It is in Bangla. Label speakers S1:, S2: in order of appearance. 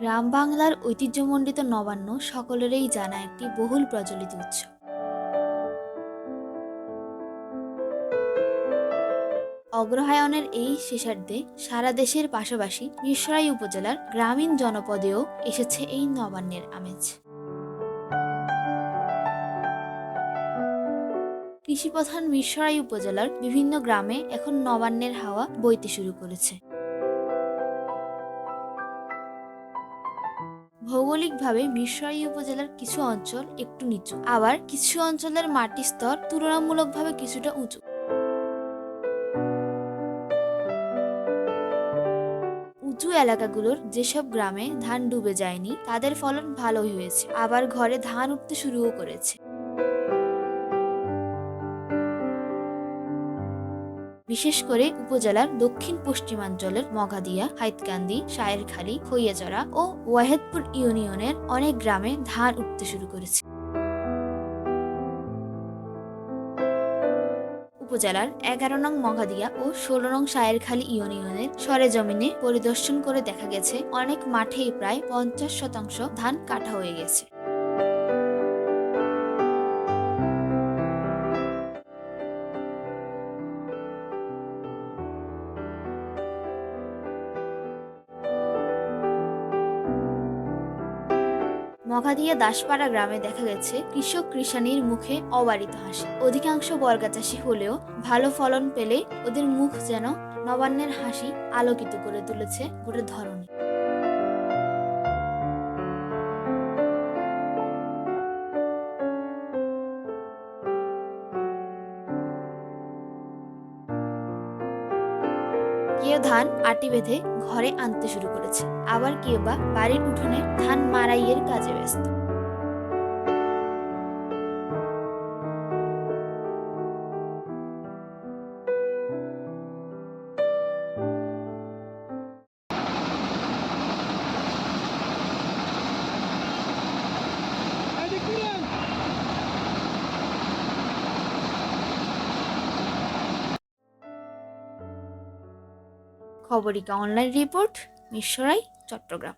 S1: গ্রাম বাংলার ঐতিহ্যমণ্ডিত নবান্ন সকলেরই জানা একটি বহুল প্রচলিত উৎসব। অগ্রহায়ণের এই শেষার্ধে সারা দেশের পাশাপাশি মিরসরাই উপজেলার গ্রামীণ জনপদেও এসেছে এই নবান্নের আমেজ। কৃষিপ্রধান মিরসরাই উপজেলার বিভিন্ন গ্রামে এখন নবান্নের হাওয়া বইতে শুরু করেছে। ভৌগোলিকভাবে মিশরাই উপজেলার কিছু অঞ্চল একটু নিচু। আবার কিছু অঞ্চলের মাটির স্তর তুলনামূলকভাবে কিছুটা উঁচু। উঁচু এলাকাগুলোর যেসব গ্রামে ধান ডুবে যায়নি, তাদের ফলন ভালোই হয়েছে। আবার ঘরে ধান উঠতে শুরুও করেছে। বিশেষ করে উপজেলার দক্ষিণ পশ্চিমাঞ্চলের মগাদিয়া, হাইতকান্দি, শায়েরখালী খৈয়াচড়া ও ওয়াহেদপুর ইউনিয়নের অনেক গ্রামে ধান উঠতে শুরু করেছে। উপজেলার এগারো নং মগাদিয়া ও ষোলো নং শায়েরখালী ইউনিয়নের সরেজমিনে পরিদর্শন করে দেখা গেছে, অনেক মাঠেই প্রায় পঞ্চাশ শতাংশ ধান কাটা হয়ে গেছে। মগাদিয়া দাসপাড়া গ্রামে দেখা গেছে কৃষক কৃষানির মুখে অবারিত হাসি। অধিকাংশ বর্গা চাষি হলেও ভালো ফলন পেলে ওদের মুখ যেন নবান্নের হাসি আলোকিত করে তুলেছে গোটা ধরনী কেউ ধান আটি বেঁধে ঘরে আনতে শুরু করেছে। আবার কেউ বা বাড়ির উঠোনে ধান মারাইয়ের কাজে ব্যস্ত। খবরিকা। Online report মিশরাই Chittagong